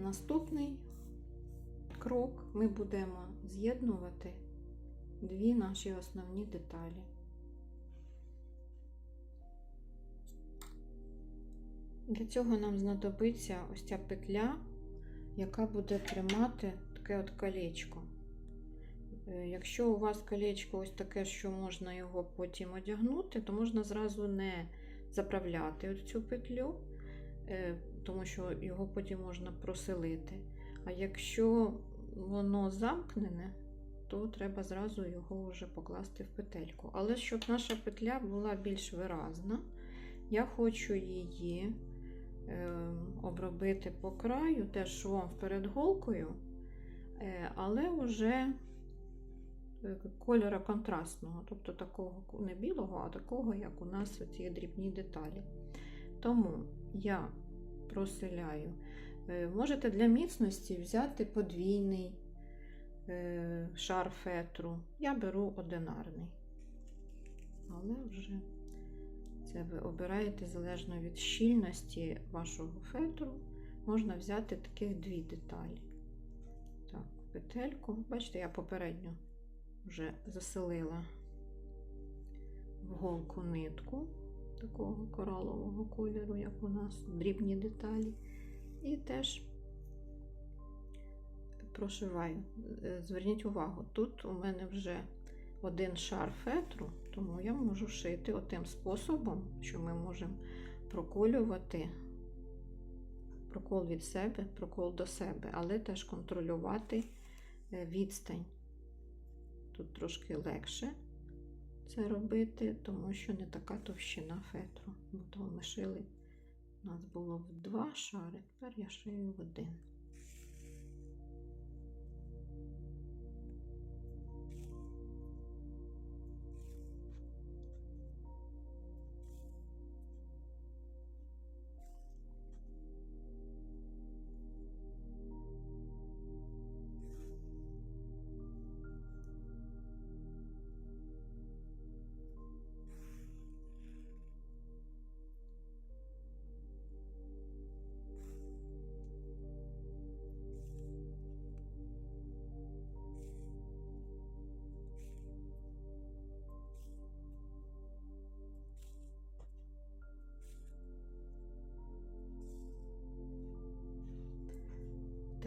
Наступний крок ми будемо з'єднувати дві наші основні деталі. Для цього нам знадобиться ось ця петля, яка буде тримати таке от колечко. Е, Якщо у вас колечко ось таке, що можна його потім одягнути, то можна зразу не заправляти цю петлю, е, тому що його потім можна проселити. А якщо воно замкнене, то треба зразу його вже покласти в петельку. Але щоб наша петля була більш виразна, я хочу її е, обробити по краю, теж швом вперед голкою, е, але вже е, кольора контрастного, тобто такого не білого, а такого, як у нас ці дрібні деталі. Тому я проселяю. Е, Можете для міцності взяти подвійний е, шар фетру. Я беру одинарний. Але вже це ви обираєте залежно від щільності вашого фетру. Можна взяти таких дві деталі. Так, петельку. Бачите, я попередньо вже заселила в голку нитку такого коралового кольору, як у нас, дрібні деталі. І теж прошиваю. Е, Зверніть увагу, тут у мене вже один шар фетру, тому я можу шити отим способом, що ми можемо проколювати прокол від себе, прокол до себе, але теж контролювати е, відстань. Тут трошки легше це робити, тому що не така товщина фетру. Бо то ми шили, у нас було в два шари, тепер я шию в один.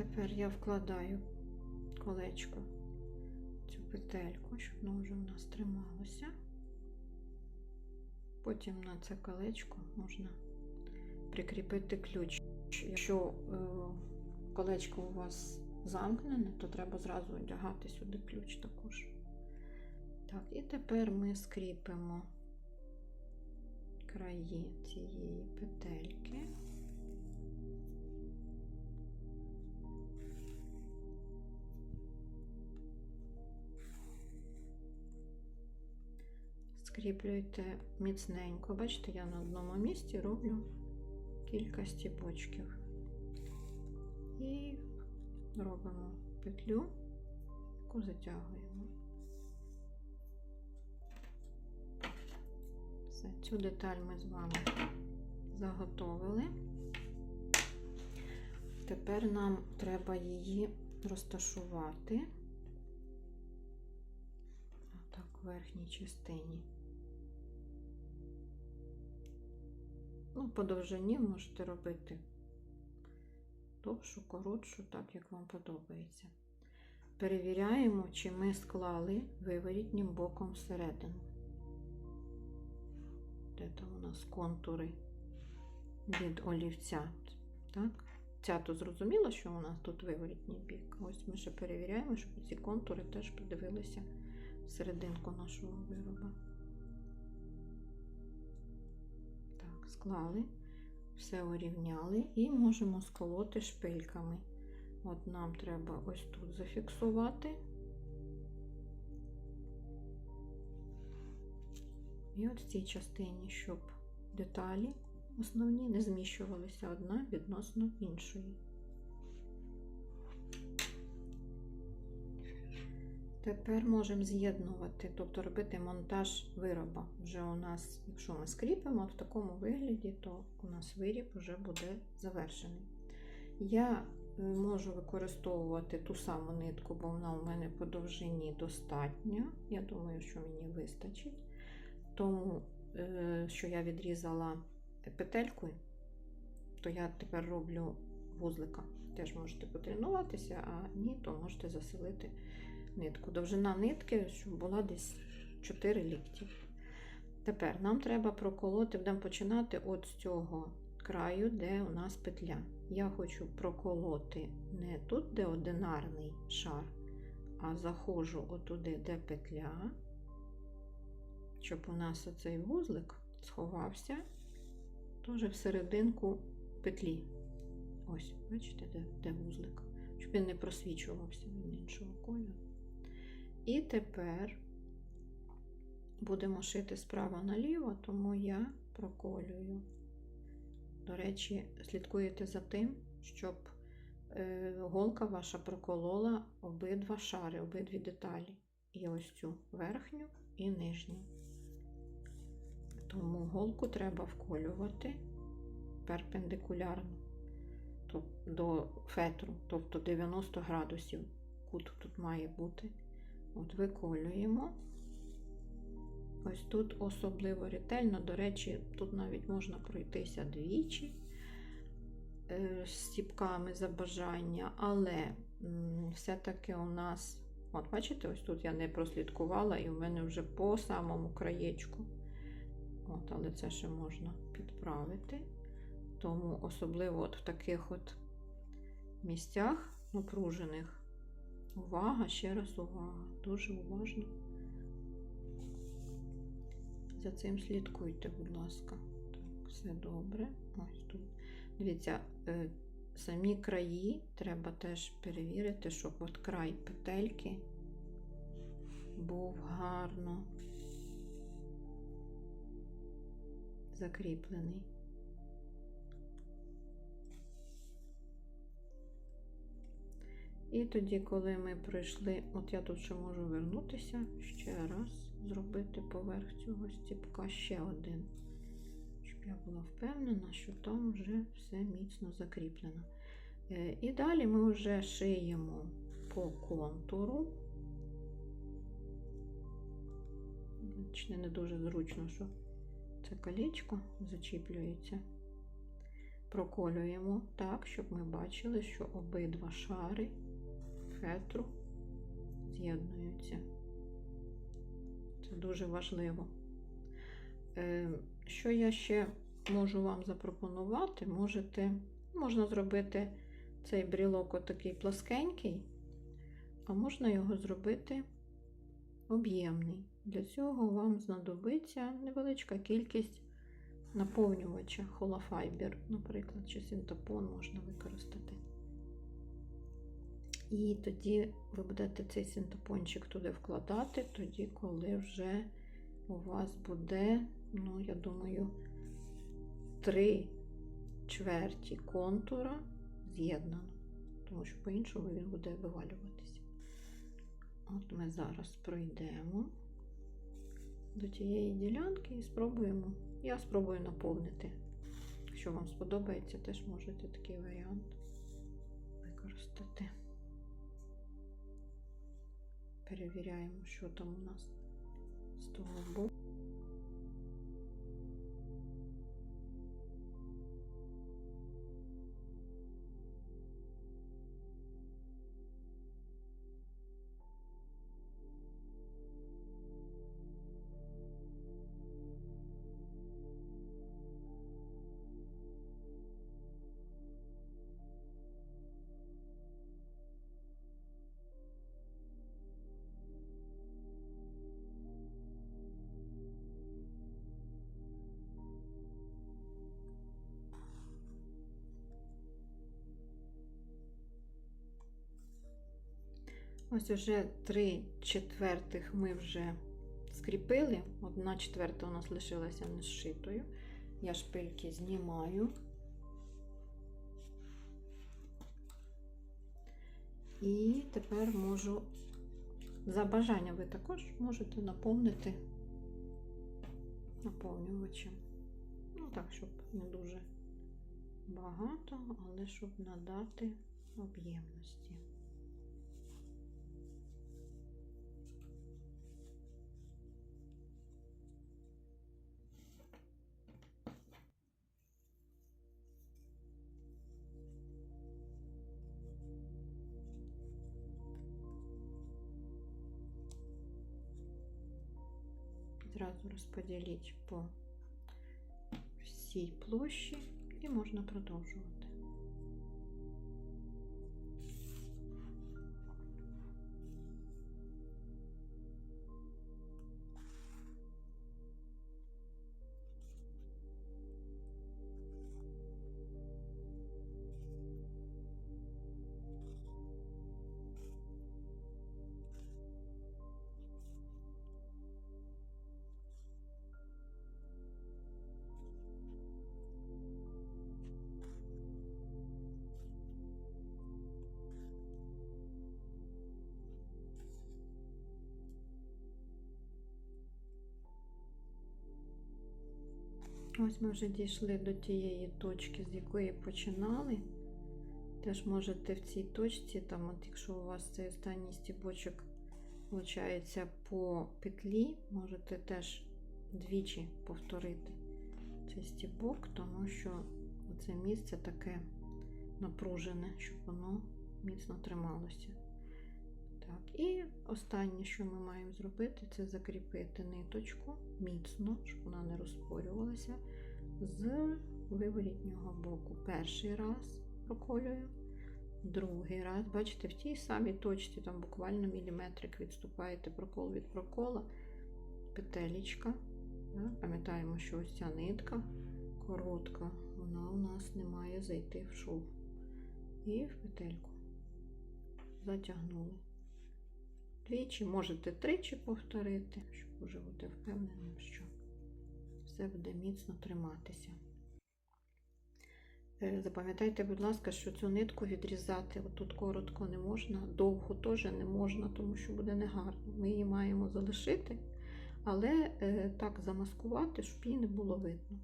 Тепер я вкладаю колечко цю петельку, щоб воно вже у нас трималося. Потім на це колечко можна прикріпити ключ. Якщо е, колечко у вас замкнене, то треба зразу одягати сюди ключ також. Так, і тепер ми скріпимо краї цієї петельки. Скріплюйте міцненько. Бачите, я на одному місці роблю кілька стіпочків. І робимо петлю, яку затягуємо. Все, цю деталь ми з вами заготовили. Тепер нам треба її розташувати. Так, в верхній частині. Ну, по довжині можете робити довшу, коротшу, так як вам подобається. Перевіряємо, чи ми склали виворітнім боком всередину. Де там у нас контури від олівця. Так? Ця то зрозуміло, що у нас тут виворітній бік. Ось ми ще перевіряємо, щоб ці контури теж подивилися серединку нашого вироба. Склали, все урівняли і можемо сколоти шпильками. От нам треба ось тут зафіксувати. І от в цій частині, щоб деталі основні не зміщувалися одна відносно іншої. Тепер можемо з'єднувати, тобто робити монтаж вироба. Вже у нас, якщо ми скріпимо в такому вигляді, то у нас виріб вже буде завершений. Я е, можу використовувати ту саму нитку, бо вона у мене по довжині достатня. Я думаю, що мені вистачить. Тому, е, що я відрізала петельку, то я тепер роблю вузлика. Теж можете потренуватися, а ні, то можете заселити нитку. Довжина нитки, щоб була десь 4 лікті. Тепер нам треба проколоти, будемо починати от з цього краю, де у нас петля. Я хочу проколоти не тут, де одинарний шар, а заходжу отуди, де петля, щоб у нас оцей вузлик сховався теж всерединку петлі. Ось, бачите, де, де вузлик, щоб він не просвічувався він іншого кольору. І тепер будемо шити справа наліво, тому я проколюю. До речі, слідкуєте за тим, щоб е, голка ваша проколола обидва шари, обидві деталі. І ось цю верхню і нижню. Тому голку треба вколювати перпендикулярно до фетру, тобто 90 градусів кут тут має бути. От виколюємо. Ось тут особливо ретельно, до речі, тут навіть можна пройтися двічі е, з стіпками за бажання, але все-таки у нас, от бачите, ось тут я не прослідкувала, і в мене вже по самому краєчку. От, але це ще можна підправити. Тому особливо от в таких от місцях напружених. Увага, ще раз увага. Дуже уважно. За цим слідкуйте, будь ласка. Так, все добре. Ось тут. Дивіться, е, самі краї треба теж перевірити, щоб от край петельки був гарно закріплений. І тоді, коли ми пройшли, от я тут ще можу вернутися ще раз, зробити поверх цього стіпка ще один, щоб я була впевнена, що там вже все міцно закріплено. Е, І далі ми вже шиємо по контуру. Бачите, не дуже зручно, що це колечко зачіплюється. Проколюємо так, щоб ми бачили, що обидва шари фетру з'єднуються. Це дуже важливо. Е, Що я ще можу вам запропонувати? Можете, можна зробити цей брілок отакий плоскенький, а можна його зробити об'ємний. Для цього вам знадобиться невеличка кількість наповнювача холофайбер, наприклад, чи синтепон можна використати. І тоді ви будете цей синтепончик туди вкладати, тоді, коли вже у вас буде, ну, я думаю, три чверті контура з'єднано, тому що по-іншому він буде вивалюватися. От ми зараз пройдемо до тієї ділянки і спробуємо. Я спробую наповнити. Якщо вам сподобається, теж можете такий варіант Перевіряємо, що там у нас з того боку. Ось уже три четвертих ми вже скріпили. Одна четверта у нас лишилася не зшитою. Я шпильки знімаю. І тепер можу, за бажання ви також можете наповнити наповнювачем. Ну так, щоб не дуже багато, але щоб надати об'ємності. Зразу розподіліть по всій площі і можна продовжувати. Ось ми вже дійшли до тієї точки, з якої починали. Теж можете в цій точці, там, от якщо у вас цей останній стібочок виходить по петлі, можете теж двічі повторити цей стібок, тому що це місце таке напружене, щоб воно міцно трималося. Так, і останнє, що ми маємо зробити, це закріпити ниточку міцно, щоб вона не розпорювалася з виворітнього боку. Перший раз проколюю, другий раз, бачите, в тій самій точці, там буквально міліметрик відступаєте прокол від прокола, петелечка. Да? Пам'ятаємо, що ось ця нитка коротка, вона у нас не має зайти в шов. І в петельку затягнули. Двічі, можете тричі повторити, щоб вже бути впевненим, що все буде міцно триматися. Е, Запам'ятайте, будь ласка, що цю нитку відрізати отут коротко не можна, довго теж не можна, тому що буде негарно. Ми її маємо залишити, але е, так замаскувати, щоб її не було видно.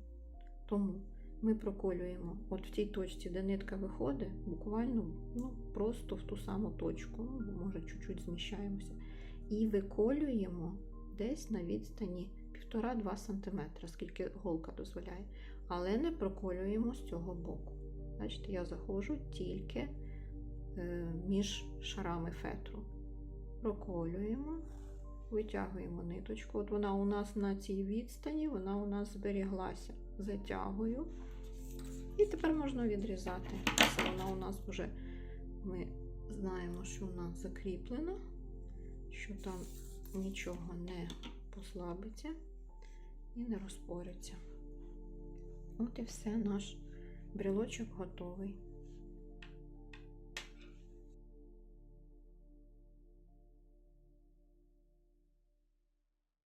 Тому ми проколюємо от в тій точці, де нитка виходить, буквально ну, просто в ту саму точку, ну, може чуть-чуть зміщаємося, і виколюємо десь на відстані 1,5-2 см, скільки голка дозволяє, але не проколюємо з цього боку. Бачите, я заходжу тільки е, між шарами фетру. Проколюємо, витягуємо ниточку. От вона у нас на цій відстані, вона у нас зберіглася. Затягую. І тепер можна відрізати. Вона у нас вже ми знаємо, що вона закріплена, що там нічого не послабиться і не розпориться. От і все, наш брілочок готовий.